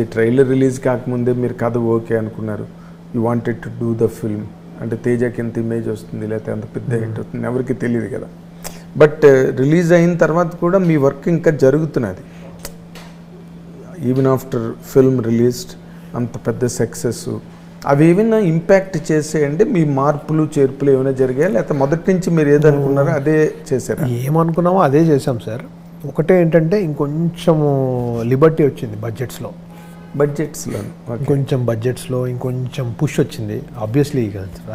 The trailer release కాకముందే మీరు కథ ఓకే అనుకున్నారు. You wanted to do the film అంటే తేజకి ఎంత ఇమేజ్ వస్తుంది లేకపోతే ఎంత పెద్ద హిట్ అవుతుంది ఎవరికి తెలియదు కదా. బట్ రిలీజ్ అయిన తర్వాత కూడా మీ వర్క్ ఇంకా జరుగుతున్నది. ఈవెన్ ఆఫ్టర్ ఫిల్మ్ రిలీజ్డ్ అంత పెద్ద సక్సెస్ అవి ఏమైనా ఇంపాక్ట్ చేసేయండి మీ మార్పులు చేర్పులు ఏమైనా జరిగాయా? లేకపోతే మొదటి నుంచి మీరు ఏదనుకున్నారో అదే చేశారా? ఏమనుకున్నామో అదే చేసాం సార్ ఒకటే ఏంటంటే ఇంకొంచెము లిబర్టీ వచ్చింది బడ్జెట్స్లో బడ్జెట్స్లో ఇంకొంచెం బడ్జెట్స్లో ఇంకొంచెం పుష్ వచ్చింది. ఆబ్వియస్లీ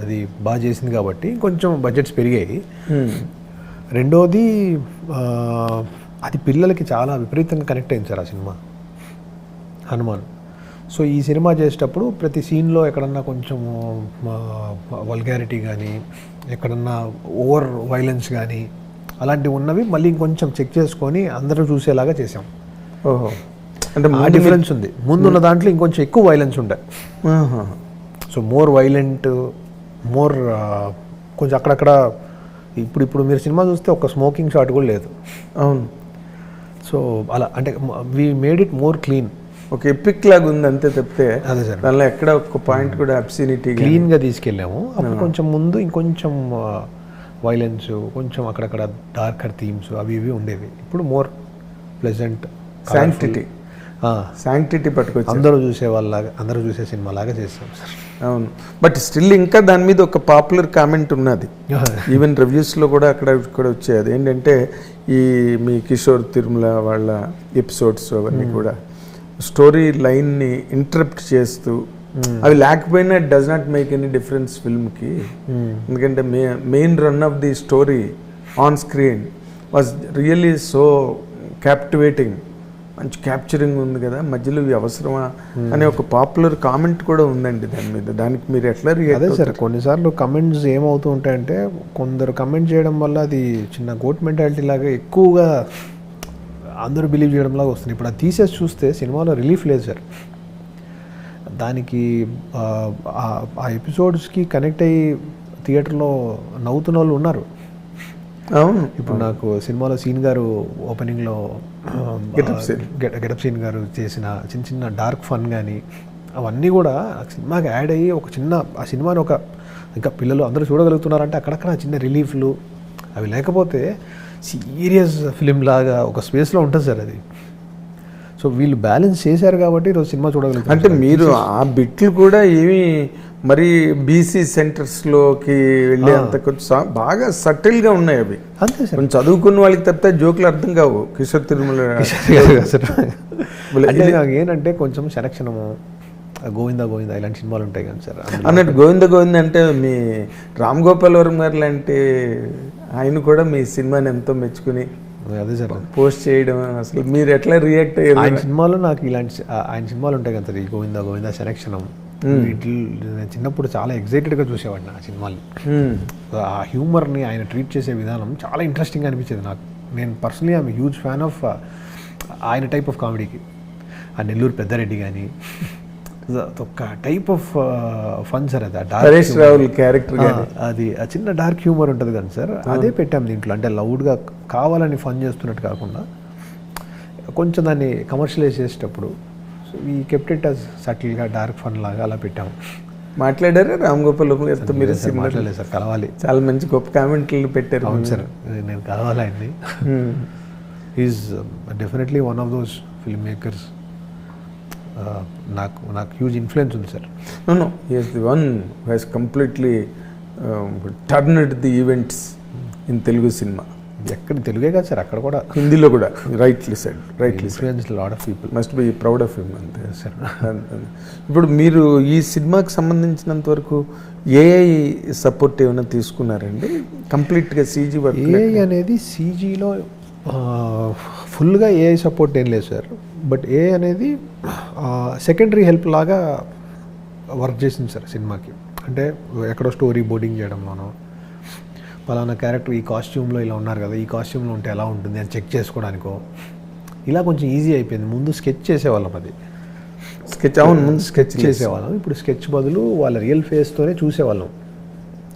అది బాగా చేసింది కాబట్టి ఇంకొంచెం బడ్జెట్స్ పెరిగాయి. రెండోది ఆ, అది పిల్లలకి చాలా విపరీతంగా కనెక్ట్ అయింది సార్ ఆ సినిమా. హనుమాన్. సో ఈ సినిమా చేసేటప్పుడు ప్రతి సీన్లో ఎక్కడన్నా కొంచెం వల్గారిటీ కానీ ఎక్కడన్నా ఓవర్ వైలెన్స్ కానీ అలాంటివి ఉన్నవి మళ్ళీ ఇంకొంచెం చెక్ చేసుకొని అందరూ చూసేలాగా చేసాం ఓహో. అంటే ఆ డిఫరెన్స్ ఉంది. ముందున్న దాంట్లో ఇంకొంచెం ఎక్కువ వైలెన్స్ ఉంటాయి ఆహా. సో మోర్ వైలెంట్ మోర్ కొంచెం అక్కడక్కడ ఇప్పుడు ఇప్పుడు మీరు సినిమా చూస్తే ఒక స్మోకింగ్ షాట్ కూడా లేదు. అవును. సో అలా అంటే we made it more clean ఒక ఎపిక్ లాగా ఉంది అంతే తప్పితే అదే సార్. దానిలో ఎక్కడ ఒక పాయింట్ కూడా అబ్సినిటీ క్లీన్గా తీసుకెళ్ళాము. అప్పుడు కొంచెం ముందు ఇంకొంచెం వైలెన్స్ కొంచెం అక్కడక్కడ డార్కర్ థీమ్స్ అవి ఇవి ఉండేవి. ఇప్పుడు మోర్ ప్లెజెంట్ శాంక్టిటీ శాంక్టిటీ పట్టుకొచ్చి అందరూ చూసే వాళ్ళలాగా అందరూ చూసే సినిమా లాగా చేస్తాం సార్ అవును. బట్ స్టిల్ ఇంకా దాని మీద ఒక పాపులర్ కామెంట్ ఉన్నది. ఈవెన్ రివ్యూస్లో కూడా అక్కడ కూడా వచ్చేది ఏంటంటే ఈ మీ కిషోర్ తిరుమల వాళ్ళ ఎపిసోడ్స్ అవన్నీ కూడా స్టోరీ లైన్ని ఇంటరప్ట్ చేస్తూ అవి లేకపోయినా it does not make any difference ఫిల్మ్కి ఎందుకంటే may main run of the story on screen was really so captivating మంచి క్యాప్చరింగ్ ఉంది కదా మధ్యలో ఇవి అవసరమా అనే ఒక పాపులర్ కామెంట్ కూడా ఉందండి దాని మీద. దానికి మీరు ఎట్లా అదే సార్ కొన్నిసార్లు కమెంట్స్ ఏమవుతూ ఉంటాయంటే కొందరు కమెంట్ చేయడం వల్ల అది చిన్న గోట్ మెంటాలిటీ లాగా ఎక్కువగా అందరూ బిలీవ్ చేయడం లాగా వస్తుంది. ఇప్పుడు అది తీసేసి చూస్తే సినిమాలో రిలీఫ్ లేదు సార్. దానికి ఆ ఎపిసోడ్స్కి కనెక్ట్ అయ్యి థియేటర్లో నవ్వుతున్న వాళ్ళు ఉన్నారు. అవును. ఇప్పుడు నాకు సినిమాలో సీన్ గారు ఓపెనింగ్లో. గెటప్ సీన్ గారు చేసిన చిన్న చిన్న డార్క్ ఫన్ కానీ అవన్నీ కూడా ఆ సినిమాకి యాడ్ అయ్యి ఒక చిన్న ఆ సినిమాని ఒక ఇంకా పిల్లలు అందరూ చూడగలుగుతున్నారంటే అక్కడక్కడ చిన్న రిలీఫ్లు అవి లేకపోతే సీరియస్ ఫిలిం లాగా ఒక స్పేస్లో ఉంటుంది సార్ అది. సో వీళ్ళు బ్యాలెన్స్ చేశారు కాబట్టి ఈరోజు సినిమా చూడగలుగుతారు అంటే మీరు ఆ బిట్లు కూడా ఏమి మరి బీసీ సెంటర్స్లోకి వెళ్ళే అంత కొంచెం బాగా సటిల్గా ఉన్నాయి అవి. అంతే సార్. కొంచెం చదువుకున్న వాళ్ళకి తప్పితే జోకులు అర్థం కావు. కిషోర్ తిరుమల ఏంటంటే కొంచెం శనక్షణము గోవిందా గోవిందా ఇలాంటి సినిమాలు ఉంటాయి కానీ సార్. అన్నట్టు గోవింద గోవింద అంటే మీ రామ్ గోపాల్ వర్మ గారు లాంటి ఆయన కూడా మీ సినిమాని ఎంతో మెచ్చుకుని అదే సార్. పోస్ట్ చేయడం అసలు మీరు ఎట్లా రియాక్ట్ అయ్యారు? ఆయన సినిమాలో నాకు ఇలాంటి ఆయన సినిమాలు ఉంటాయి కదా సార్ ఈ గోవిందా గోవిందా శనక్షణం వీటి నేను చిన్నప్పుడు చాలా ఎగ్జైటెడ్గా చూసేవాడిని ఆ సినిమాలు మ్మ్. ఆ హ్యూమర్ని ఆయన ట్రీట్ చేసే విధానం చాలా ఇంట్రెస్టింగ్ అనిపించేది నాకు. నేను personally I'm huge fan of ఆయన టైప్ ఆఫ్ కామెడీకి ఆ నెల్లూరు పెద్దారెడ్డి కానీ ఒక టైప్ ఆఫ్ ఫన్ సార్ అది. humor. రావుల్ క్యారెక్టర్ అది ఆ చిన్న డార్క్ హ్యూమర్ ఉంటుంది కానీ సార్ అదే పెట్టాం దీంట్లో. అంటే లౌడ్గా కావాలని ఫన్ చేస్తున్నట్టు కాకుండా కొంచెం దాన్ని కమర్షియలైజ్ చేసేటప్పుడు ఈ కెప్టెట్ అస్ సటిల్గా డార్క్ ఫన్ లాగా అలా పెట్టాము మాట్లాడారా? రామ్ గోపాల్ వర్మ గారితో మీరు సినిమా మాట్లాడలేదు సార్ కలవాలి. చాలా మంచి గొప్ప కామెంట్లు పెట్టారు. అవును సార్ నేను కలవాలి ఆయన్ని. Is definitely one of those film makers నాకు నాకు హ్యూజ్ ఇన్ఫ్లుయెన్స్ ఉంది sir. No, no. He is the one who has completely um, turned the ఎక్కడ తెలుగే కాదు సార్ అక్కడ కూడా. హిందీలో కూడా rightly said rightly influence lot of people must be proud of him అంతే సార్. ఇప్పుడు మీరు ఈ సినిమాకి సంబంధించినంత వరకు ఏఐ సపోర్ట్ ఏమైనా తీసుకున్నారండి? కంప్లీట్గా సీజీ వర్క్ ఏఐ అనేది సీజీలో ఫుల్గా ఏఐ సపోర్ట్ ఏం లేదు సార్. బట్ ఏఐ అనేది సెకండరీ హెల్ప్ లాగా వర్క్ చేసింది సార్ సినిమాకి. అంటే ఎక్కడో స్టోరీ బోర్డింగ్ చేయడంలోనో పలానా క్యారెక్టర్ ఈ కాస్ట్యూమ్లో ఇలా ఉన్నారు కదా ఈ కాస్ట్యూమ్లో ఉంటే ఎలా ఉంటుంది అని చెక్ చేసుకోవడానికో. ఇలా కొంచెం ఈజీ అయిపోయింది. ముందు స్కెచ్ చేసేవాళ్ళం అది. స్కెచ్ అవును ముందు స్కెచ్ చేసేవాళ్ళం. ఇప్పుడు స్కెచ్ బదులు వాళ్ళ రియల్ ఫేస్తోనే చూసేవాళ్ళం.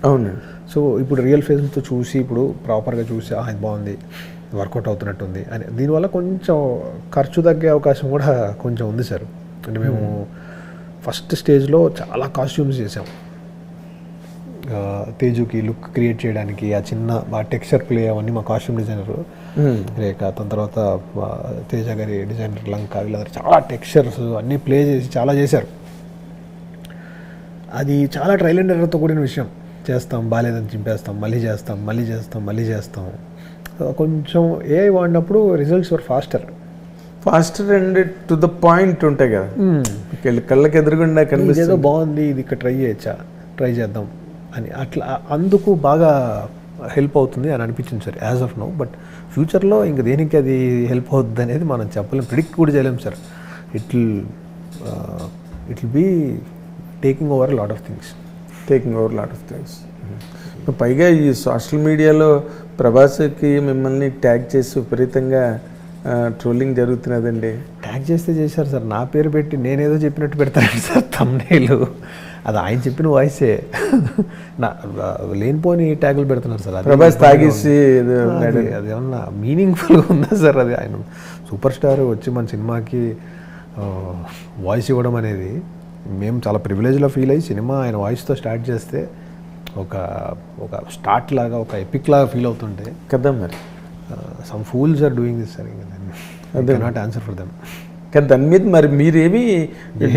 అవునండి సో ఇప్పుడు రియల్ ఫేస్తో చూసి ఇప్పుడు ప్రాపర్గా చూసి "ఆ, ఇది బాగుంది వర్కౌట్ అవుతున్నట్టుంది అని. దీనివల్ల కొంచెం ఖర్చు తగ్గే అవకాశం కూడా కొంచెం ఉంది సార్. అంటే మేము ఫస్ట్ స్టేజ్లో చాలా కాస్ట్యూమ్స్ చేసాం. ఆ, తేజుకి లుక్ క్రియేట్ చేయడానికి ఆ చిన్న ఆ టెక్స్చర్ ప్లే అవన్నీ మా కాస్ట్యూమ్ డిజైనర్ రేఖ దాని తర్వాత తేజ గారి డిజైనర్ లంక వీళ్ళందరూ చాలా టెక్స్చర్స్ అన్నీ ప్లే చేసి చాలా చేశారు. అది చాలా ట్రైల్ అండ్ ఎర్రర్తో కూడిన విషయం. చేస్తాం బాగాలేదని చింపేస్తాం మళ్ళీ చేస్తాం మళ్ళీ చేస్తాం మళ్ళీ చేస్తాం. కొంచెం ఏ వాడినప్పుడు results were faster faster and to the point ఉంటాయి కదా. వీళ్ళ కళ్ళకి ఎదురుగుండా కనిపిస్తుంది. బాగుంది ఇది ఇక్కడ ట్రై చేయొచ్చా? ట్రై చేద్దాం. అని అట్లా అందుకు బాగా హెల్ప్ అవుతుంది అని అనిపించింది sir as of now but ఫ్యూచర్లో ఇంక దేనికి అది హెల్ప్ అవుతుంది అనేది మనం చెప్పలేం ప్రిడిక్ట్ కూడా చేయలేం sir. It will it will be taking over lot of things taking over lot of things పైగా ఈ సోషల్ మీడియాలో ప్రభాస్కి మిమ్మల్ని ట్యాగ్ చేసి విపరీతంగా ట్రోలింగ్ జరుగుతున్నదండి. ట్యాగ్ చేస్తే చేశారు సార్. నా పేరు పెట్టి నేనేదో చెప్పినట్టు పెడతాను సార్ తమ్నేలు అది ఆయన చెప్పిన వాయిసే నా లేనిపోని ట్యాగులు పెడుతున్నారు సార్. ప్రభాస్ తాగేసి అది ఏమన్నా మీనింగ్ఫుల్గా ఉందా సార్? అది ఆయన సూపర్ స్టార్ వచ్చి మన సినిమాకి వాయిస్ ఇవ్వడం అనేది మేము చాలా ప్రివిలేజ్లో ఫీల్ అయ్యి సినిమా ఆయన వాయిస్తో స్టార్ట్ చేస్తే ఒక ఒక స్టార్ట్ లాగా ఒక ఎపిక్ లాగా ఫీల్ అవుతుంటే కదా మరి. Some fools are doing this sir ఇంకా నాట్ ఆన్సర్ ఫర్ దెమ్ కానీ దాని మీద మరి మీరేమి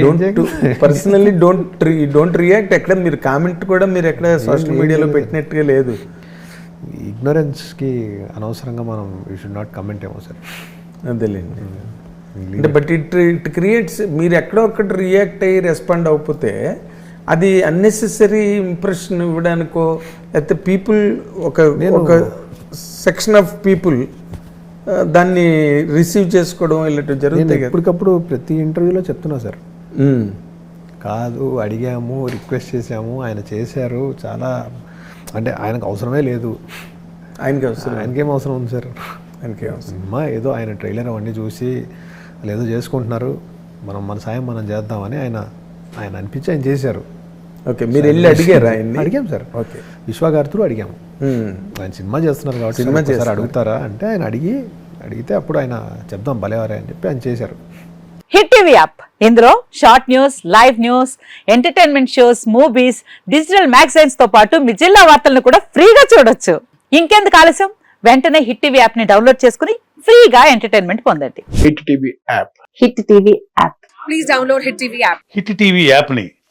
don't personally don't don't react ఎక్కడ మీరు కామెంట్ కూడా మీరు ఎక్కడ సోషల్ మీడియాలో పెట్టినట్టుగా లేదు. ఇగ్నోరెన్స్కి అనవసరంగా మనం యూ షుడ్ నాట్ కమెంట్ ఏమో సార్ అదేలేండి. అంటే బట్ ఇట్ ఇట్ క్రియేట్స్ మీరు ఎక్కడో ఒక్కటి రియాక్ట్ అయ్యి రెస్పాండ్ అవ్వకపోతే అది అన్నెసెసరీ ఇంప్రెషన్ ఇవ్వడానికో లేకపోతే పీపుల్ ఒక ఒక సెక్షన్ ఆఫ్ పీపుల్ దాన్ని రిసీవ్ చేసుకోవడం ఇలాంటివి జరుగుతాయి కదా. ఎప్పటికప్పుడు ప్రతి ఇంటర్వ్యూలో చెప్తున్నా సార్. కాదు అడిగాము రిక్వెస్ట్ చేశాము ఆయన చేశారు చాలా అంటే ఆయనకు అవసరమే లేదు. ఆయనకి అవసరం. ఆయనకేం అవసరం ఉంది సార్? ఆయనకి అవసరం. సినిమా ఏదో ఆయన ట్రైలర్ అవన్నీ చూసి వాళ్ళు ఏదో చేసుకుంటున్నారు. మనం మన సాయం మనం చేద్దామని ఆయన ఆయన అనిపించి ఆయన చేశారు. ఓకే మీరు వెళ్ళి అడిగారా ఆయన్ని? అడిగాం సార్ ఓకే. విశ్వగారితో అడిగాము. ఆయన సినిమా చేస్తున్నారు కాబట్టి సినిమా చేస్తారు అడుగుతారా అంటే ఆయన అడిగి అడిగితే అప్పుడు ఆయన చెప్దాం భలేవారే అని చెప్పి ఆయన చేశారు. Hit TV app. ఇందులో short news live news entertainment shows movies digital మ్యాగజైన్స్తో పాటు మీ జిల్లా వార్తలను కూడా ఫ్రీగా చూడొచ్చు. ఇంకెందుకు ఆలస్యం? వెంటనే హిట్ టీవీ యాప్ని డౌన్లోడ్ చేసుకుని ఫ్రీగా ఎంటర్టైన్మెంట్ పొందండి. Hit TV app. Hit TV app. Hit TV యాప్ని